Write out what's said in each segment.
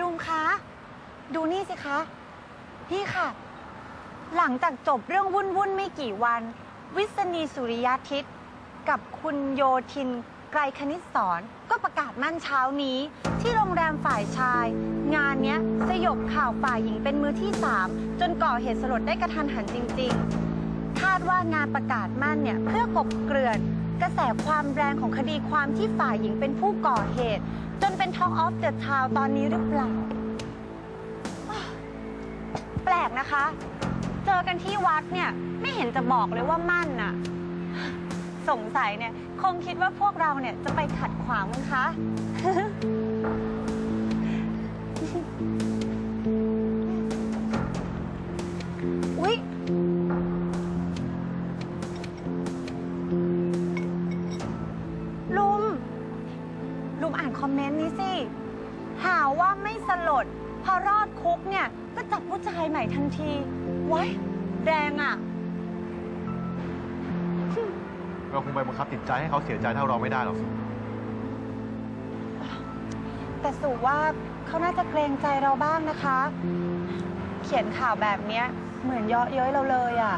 ดุมคะ ดูนี่สิคะนี่ค่ะ หลังจากจบเรื่องวุ่นวุ่นไม่กี่วัน วิษณีสุริยาทิตกับคุณโยทินไกรคณิตสอนก็ประกาศมั่นเช้านี้ ที่โรงแรมฝ่ายชาย งานเนี้ยสยบข่าวฝ่ายหญิงเป็นมือที่สามจนก่อเหตุสลดได้กระทันหันจริง ๆ คาดว่างานประกาศมั่นเนี่ยเพื่อกบเกลื่อน กระแสความแรงของคดีความที่ฝ่ายหญิงเป็นผู้ก่อเหตุจ เป็น Talk of the Town ตอนนี้หรือเปล่า แปลกนะคะ เจอกันที่วัดเนี่ยไม่เห็นจะบอกเลยว่ามั่นน่ะ สงสัยเนี่ยคงคิดว่าพวกเราเนี่ยจะไปขัดขวางมั้งคะ คอมเมนต์นี้สิ หาว่าไม่สลด พอรอดคุกเนี่ย ก็จับผู้ชายใหม่ทันทีว้ายแรงอะ เราคงไปบังคับจิตใจให้เขาเสียใจเท่าเราไม่ได้หรอกสิแต่สูว่าเขาน่าจะเกรงใจเราบ้างนะคะ เขียนข่าวแบบเนี้ย เหมือนเยาะเย้ยเราเลยอะ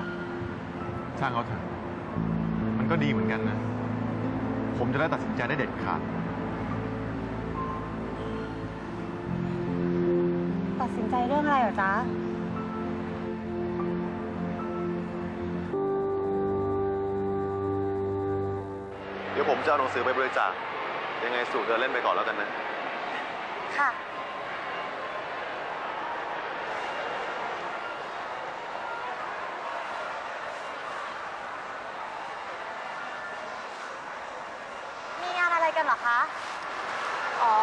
ช่างเขาเถอะ มันก็ดีเหมือนกันนะ ผมจะได้ตัดสินใจได้เด็ดขาด ดสินใจเรื่องอะไรเหรอจ๊ะ เดี๋ยวผมจะเอาหนังสือไปบริจาค ยังไงสู่เดินเล่นไปก่อนแล้วกันนะ ค่ะ มีงานอะไรกันเหรอคะ อ๋อ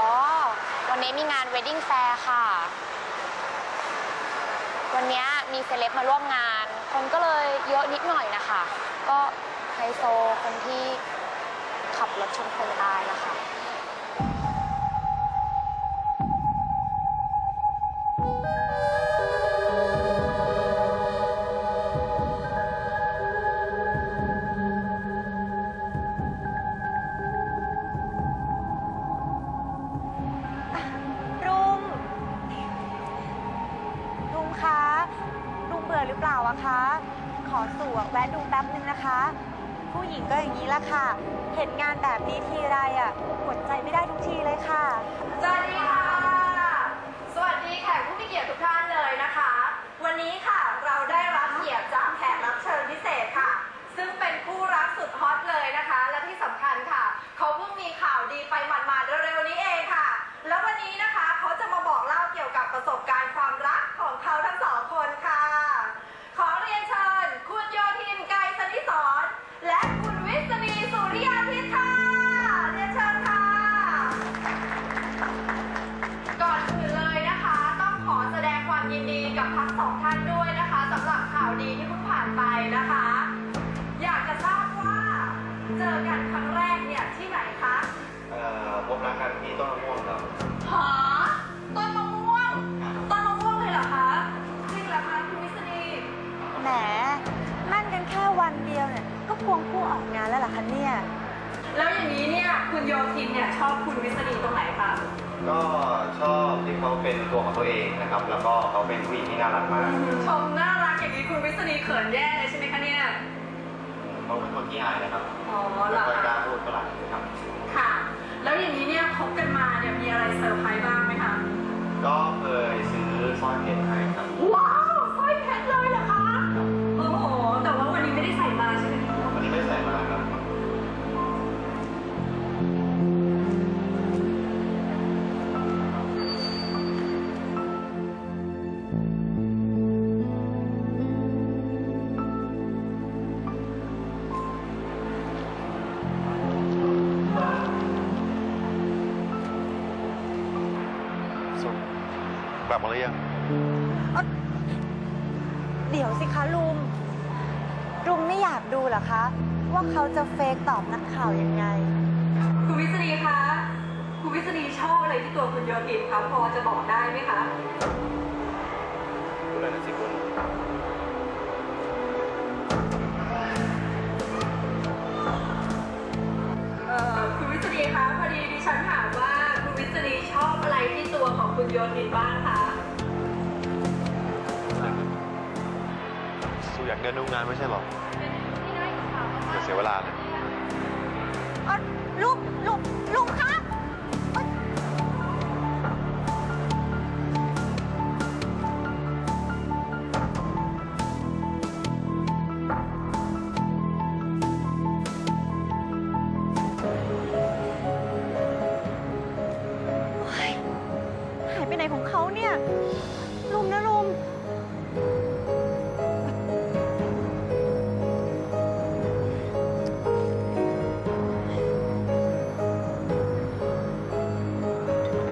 วันนี้มีงาน wedding fair ค่ะ วันนี้มีเซเลบมาร่วมงาน คนก็เลยเยอะนิดหน่อยนะคะ ก็ไฮโซคนที่ขับรถชนคนตายนะคะ อะคะ ขอสู่อะแวะดูแป๊บนึงนะคะ ผู้หญิงก็อย่างนี้ละค่ะ เห็นงานแบบนี้ทีไรอะกดใจไม่ได้ทุกทีเลยค่ะสวัสดีค่ะ นไปนะคะ อยากจะทราบว่าเจอกันครั้งแรกเนี่ยที่ไหนคะเอ่อพบรักกันที่ต้นมะม่วงครับ หาต้นมะม่วง ต้นมะม่วงเลยเหรอคะ จริงเหรอคะคุณวิษณีแหมมั่นกันแค่วันเดียวเนี่ย ก็ควงคู่ออกงานแล้วเหรอคะเนี่ย แล้วอย่างนี้เนี่ยคุณโยทินเนี่ยชอบคุณวิษณีตรงไหนคะ ก็ชอบที่เขาเป็นตัวของตัวเองนะครับ แล้วก็เขาเป็นผู้หญิงที่น่ารักมาก ชมน่ารักอย่างนี้คุณวิษณีเขินแย่เลยใช่ไหม คะเนี่ยเขาเป็นคนที่อายนะครับ อ๋อ กลับมาหรือยัง เดี๋ยวสิคะลุงลุงไม่อยากดูเหรอคะ ว่าเขาจะเฟกตอบนักข่าวยังไง คุณวิษณีคะ คุณวิษณีชอบอะไรที่ตัวคุณโยตินคะพอจะบอกได้ไหมคะพูดเลยนะสิคุณ โยทินบ้างคะสูอยากเดินดูงานไม่ใช่หรออย่าเสียเวลาเลยเอ่อลุงลุง